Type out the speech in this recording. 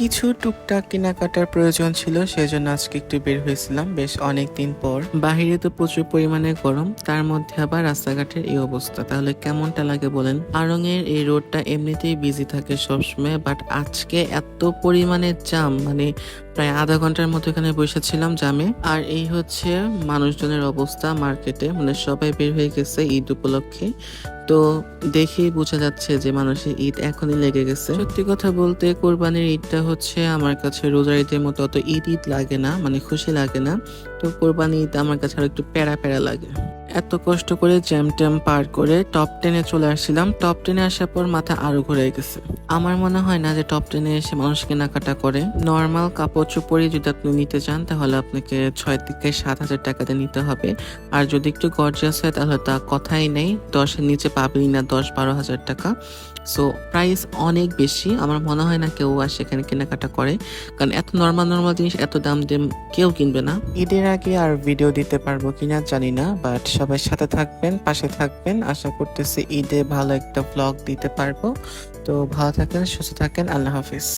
কিছু টুকটাক কেনাকাটার প্রয়োজন ছিল, সেজন্য আজকে একটু বের হয়েছিলাম। বেশ অনেক দিন পর। বাহিরে তো প্রচুর পরিমাণে গরম, তার মধ্যে আবার রাস্তাঘাটের এই অবস্থা। তাহলে কেমনটা লাগে বলেন? আরং এর এই রোডটা এমনিতেই বিজি থাকে সবসময় বাট আজকে এত পরিমাণে জাম মানে প্রায় আধা ঘণ্টার মতো এখানে বসেছিলাম জামে আর এই হচ্ছে মানুষজনের অবস্থা মার্কেটে মানে সবাই বের হয়ে গেছে ঈদ উপলক্ষে। তো দেখেই বোঝা যাচ্ছে যে মানুষের ঈদ এখনই লেগে গেছে। সত্যি কথা বলতে কোরবানির ঈদটা হচ্ছে আমার কাছে রোজার ঈদের মতো অত ঈদ ঈদ লাগে না মানে খুশি লাগে না। তো কোরবানি ঈদ আমার কাছে আরও একটু প্যারা প্যারা লাগে। এত কষ্ট করে জ্যাম ট্যাম পার করে টপ টেনে চলে আসছিলাম। টপ টেনে আসার পর মাথা আরও ঘুরে গেছে। আমার মনে হয় না যে টপ টেনে এসে মানুষ কেনাকাটা করে। নর্মাল কাপড় চোপড়ই যদি আপনি নিতে চান, তাহলে আপনাকে ছয় থেকে সাত হাজার টাকাতে নিতে হবে। আর যদি একটু গর্জিয়াস হয়, তাহলে তা কথাই নেই। দশের নিচে পাবেই না দশ বারো হাজার টাকা। সো প্রাইস অনেক বেশি। আমার মনে হয় না কেউ আর সেখানে কেনাকাটা করে। কারণ এত নর্মাল নর্মাল জিনিস, এত দাম দিয়ে কেউ কিনবে না। ঈদের আগে আর ভিডিও দিতে পারব কিনা জানি না বাট সবাই সাথে থাকবেন, পাশে থাকবেন। আশা করতেছি ঈদে ভালো একটা ব্লগ দিতে পারব। তো ভালো থাকেন, সুস্থ থাকেন। আল্লাহ হাফিজ।